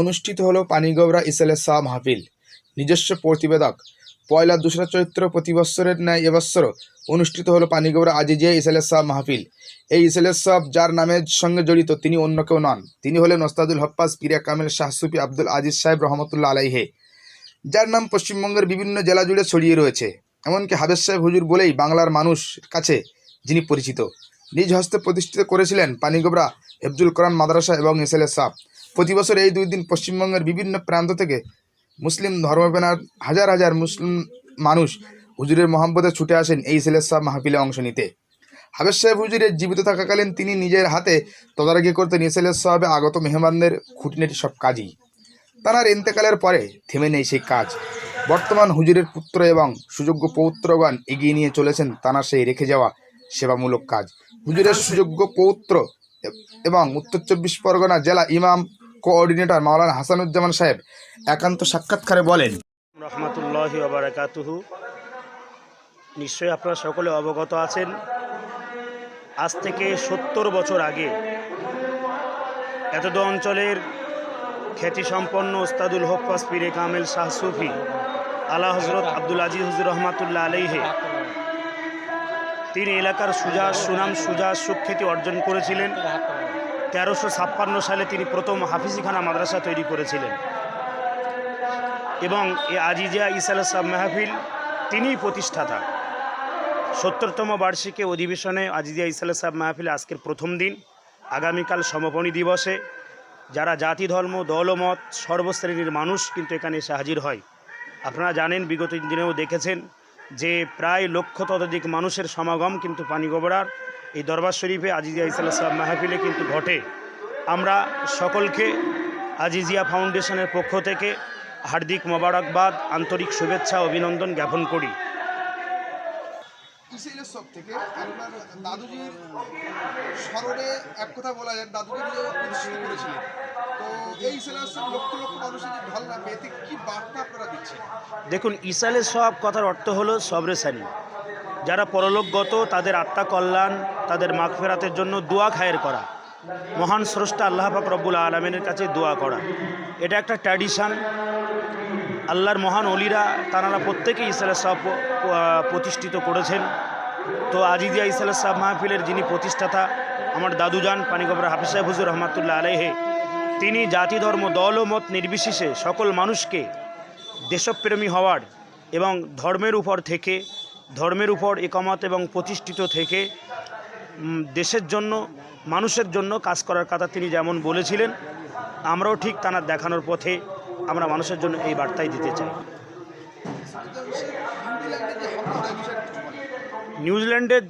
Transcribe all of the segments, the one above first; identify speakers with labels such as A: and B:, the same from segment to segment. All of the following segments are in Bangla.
A: অনুষ্ঠিত হলো পানিগবরা ইসলে শাহ মাহফিল। নিজস্ব প্রতিবেদক। পয়লা দোসরা চৈত্র প্রতি বৎসরের ন্যায় এবৎসরও অনুষ্ঠিত হলো পানিগবরা আজিজিয়া ইসলে শাহ মাহফিল। এই ইসলে সাহ যার নামের সঙ্গে জড়িত তিনি অন্য কেউ নন। তিনি হলেন ওস্তাদুল হপ্পাস পিরিয়া কামেল শাহ সুফি আব্দুল আজিজ সাহেব রহমতুল্লাহ আলাইহে। যার নাম পশ্চিমবঙ্গের বিভিন্ন জেলা জুড়ে ছড়িয়ে রয়েছে। এমনকি হাবেজ সাহেব হুজুর বলেই বাংলার মানুষ কাছে যিনি পরিচিত। নিজ হস্তে প্রতিষ্ঠিত করেছিলেন পানিগোবরা হেফজুল কোরআন মাদ্রাসা এবং এসএলএস সাহ প্রতি বছর এই দুই দিন পশ্চিমবঙ্গের বিভিন্ন প্রান্ত থেকে মুসলিম ধর্মপ্রাণার হাজার হাজার মুসলিম মানুষ হুজুরের মোহাম্মদে ছুটে আসেন এই সাহ মাহফিলে অংশ নিতে। হাবেজ সাহেব হুজুরের জীবিত থাকাকালীন তিনি নিজের হাতে তদারকি করতেন এসএলএস সাহেবে আগত মেহমানদের খুঁটিনাটি সব কাজই। তাঁর ইন্তেকালের পরে থেমে নেই সেই কাজ। বর্তমান হুজুরের পুত্র এবং সুযোগ্য পৌত্রগণ এগিয়ে নিয়ে চলেছেন তাঁর সেই রেখে যাওয়া সেবামূলক কাজ। হুজুরের সুযোগ্য পৌত্র এবং উত্তর চব্বিশ পরগনা জেলা ইমাম কোঅর্ডিনেটর মাওলানা হাসানুজ্জামান সাহেব একান্ত সাক্ষাৎকারে বলেন।
B: রহমতুল্লাহি নিশ্চয়ই আপনারা সকলে অবগত আছেন, আজ থেকে সত্তর বছর আগে এতদ অঞ্চলের খ্যাতিসম্পন্ন ওস্তাদুল হফাজ পীরে কামেল শাহ সুফি, আলা হজরত আব্দুল আজিজ হুজুর রহমাতুল্লাহ আলাইহে, তিনি এলাকার সুজা সুনাম সুজা সুখ্যাতি অর্জন করেছিলেন। তেরোশো ছাপ্পান্ন সালে তিনি প্রথম হাফিজিখানা মাদ্রাসা তৈরি করেছিলেন। এবং এ আজিজিয়া ইসাল সাহ মাহফিল তিনিই প্রতিষ্ঠাতা। সত্তরতম বার্ষিকী অধিবেশনে আজিজিয়া ইসাল সাহ মাহফিল আজকের প্রথম দিন। আগামীকাল সমাপনী দিবসে যারা জাতি, ধর্ম দলমত সর্বশ্রেণীর মানুষ কিন্তু এখানে এসে হাজির হয়। আপনারা জানেন, বিগত দিনেও দেখেছেন যে প্রায় লক্ষ ততোধিক মানুষের সমাগম কিন্তু পানিগোবরার এই দরবার শরীফে আজিজিয়া ইসাল সাহ মাহফিলে কিন্তু ঘটে আমরা সকলকে আজিজিয়া ফাউন্ডেশনের পক্ষ থেকে হার্দিক মোবারকবাদ আন্তরিক শুভেচ্ছা অভিনন্দন জ্ঞাপন করি।
A: ইসেলের সব থেকে? আপনার দাদুজির স্মরণে এক কথা বলা যায় দাদুজি নিজেও প্রতিষ্ঠিত করেছিলেন। তো এই ইসেলের সব লক্ষ লক্ষ মানুষের যে ঢল নামবে এতে কি বার্তা আপনারা দিচ্ছেন?
B: দেখুন ইসালে সব কথার অর্থ হলো সবরেসানি যারা পরলোকগত, তাদের আত্মা কল্যাণ, তাদের মাগফেরাতের জন্য দোয়া খায়ের করা। মহান স্রষ্টা আল্লাহ পাক রব্বুল আলমিনের কাছে দোয়া করা। এটা একটা ট্র্যাডিশন আল্লাহর মহান অলিরা তারা প্রত্যেকেই ইসালে সব প্রতিষ্ঠিত করেছেন। তো আজিদিয়া ইসালে সাহ মাহফিলের যিনি প্রতিষ্ঠাতা, আমার দাদুজান পানিগবরা হাফিজ সাহেব হুজুর রহমাতুল্লাহ আলাইহে, তিনি জাতি, ধর্ম, দল ও মত নির্বিশেষে সকল মানুষকে দেশপ্রেমী হওয়ার এবং ধর্মের উপর থেকে ধর্মের উপর একমত এবং প্রতিষ্ঠিত থেকে দেশের জন্য, মানুষের জন্য কাজ করার কথা তিনি যেমন বলেছিলেন, আমরাও ঠিক তানার দেখানোর পথে আমরা মানুষের জন্য এই বার্তাই দিতে চাই।
A: নিউজিল্যান্ডের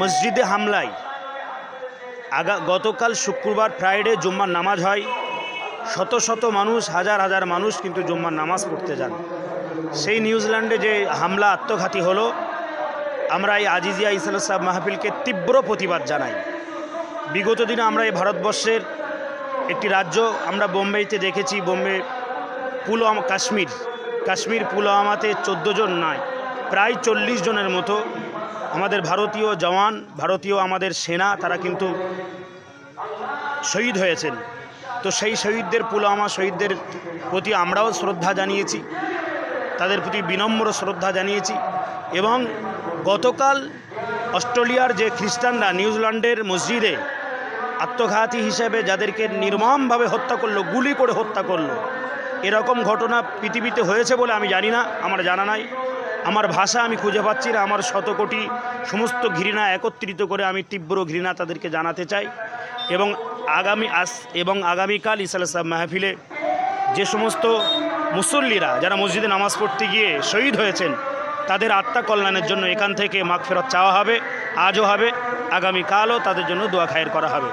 B: মসজিদে হামলায় আগা, গতকাল শুক্রবার ফ্রাইডে জুম্মার নামাজ হয় শত শত মানুষ, হাজার হাজার মানুষ কিন্তু জুম্মার নামাজ পড়তে যান সেই নিউজিল্যান্ডে যে হামলা, আত্মঘাতী হলো, আমরা এই আজিজিয়া ইসলাম সাহেব মাহফিলকে তীব্র প্রতিবাদ জানাই। বিগত দিনে আমরা এই ভারতবর্ষের একটি রাজ্য, আমরা বোম্বেতে দেখেছি, বোম্বে পুলওয়ামা, কাশ্মীর কাশ্মীর পুলওয়ামাতে চোদ্দ জন নয়, প্রায় চল্লিশ জনের মতো আমাদের ভারতীয় জওয়ান, ভারতীয় আমাদের সেনা, তারা কিন্তু শহীদ হয়েছেন। তো সেই শহীদদের, পুলওয়ামা শহীদদের প্রতি আমরাও শ্রদ্ধা জানিয়েছি। তাদের প্রতি বিনম্র শ্রদ্ধা জানিয়েছি এবং গতকাল অস্ট্রেলিয়ার যে খ্রিস্টানরা নিউজিল্যান্ডের মসজিদে আত্মঘাতী হিসেবে যাদেরকে নির্মমভাবে হত্যা করল, গুলি করে হত্যা করল, এরকম ঘটনা পৃথিবীতে হয়েছে বলে আমি জানি না, আমার জানা নাই। আমার ভাষা আমি খুঁজে পাচ্ছি না, আমার শতকোটি সমস্ত ঘৃণা একত্রিত করে আমি তীব্র ঘৃণা তাদেরকে জানাতে চাই এবং আগামী আস এবং আগামীকাল ইসাল সাহেব মাহফিলে যে সমস্ত মুসল্লিরা যারা মসজিদে নামাজ পড়তে গিয়ে শহীদ হয়েছেন, তাদের আত্মা কল্যাণের জন্য এখান থেকে মাগ ফেরত চাওয়া হবে, আজও হবে। আগামীকালও তাদের জন্য দোয়া খায়ের করা হবে।